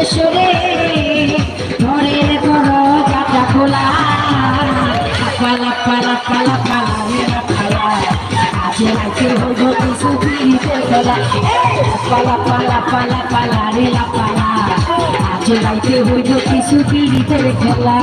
এসরে ঘরের দরজাটা খোলা। পালা পালা পালা পালা মেরা পালা। আজ রাতে হইব কিছু পিড়িতে খেলা পালা পালা পালা পালা রেলা পালা। আজ রাতে হইব কিছু পিড়িতে খেলা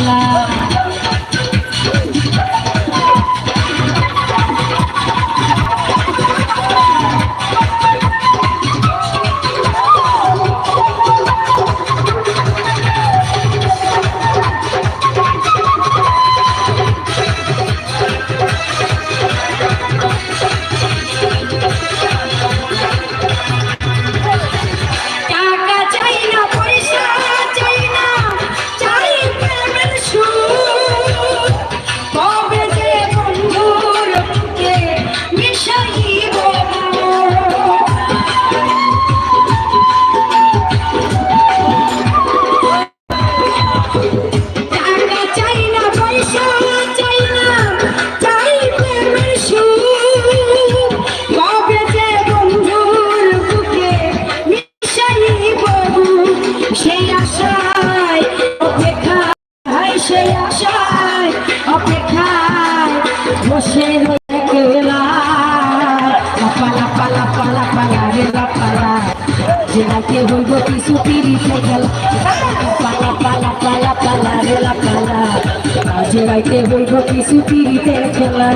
Love. সেই আশায়, অপেক্ষায়, বসে রয়েলা পালা পালা পালা পালা রে পালা জেলাতে হইব কিছু পিড়িতে গেল। পালা পালা পালা পালা রে পালা জেলাইতে হইব কিছু পিড়িতে খেলা।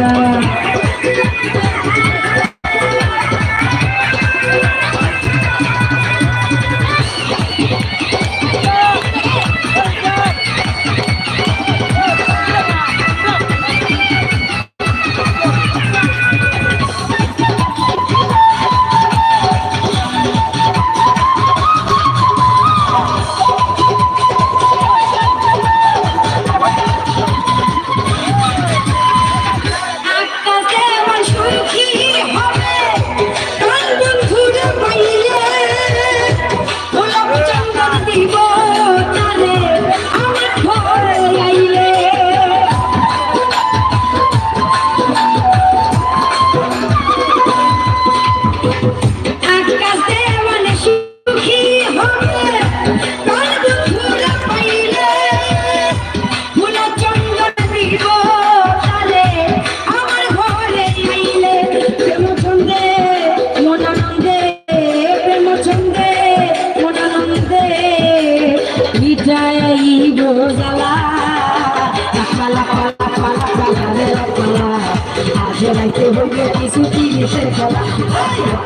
হইল কিছু তিরিশের খেলা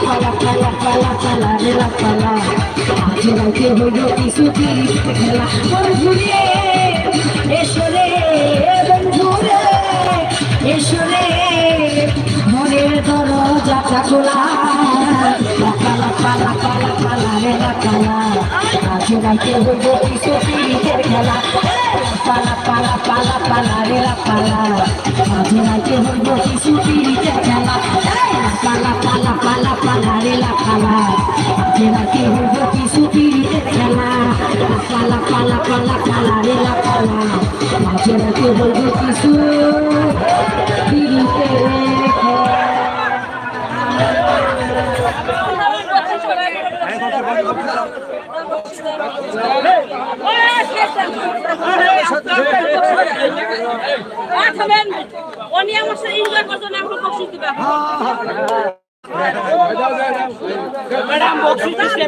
পালা পালা পালা পালা রে পালা আজ রাইতে হইল কিছু তিরিশের খেলা বন্ধুরে এসরে বন্ধুরে এসরে মনের দরজাটা খোলা পালা পালা পালা পালা রে পালা আজ রাইতে হইব কিছু তিরিশের খেলা পালা পালা পালা পালা রে পালা আজ রাইতে হইব কিছু তিরিশের খেলা পালা পালা পালা পালা রে পালা আজ রাইতে হইব কিছু তিরিশের খেলা পালা পালা পালা পালা রে পালা আজ রাইতে হইব কিছু উনি আমার সাথে এনজয় করছেন আমাকে বকশিস দিবা ম্যাডাম বকশিস দিছে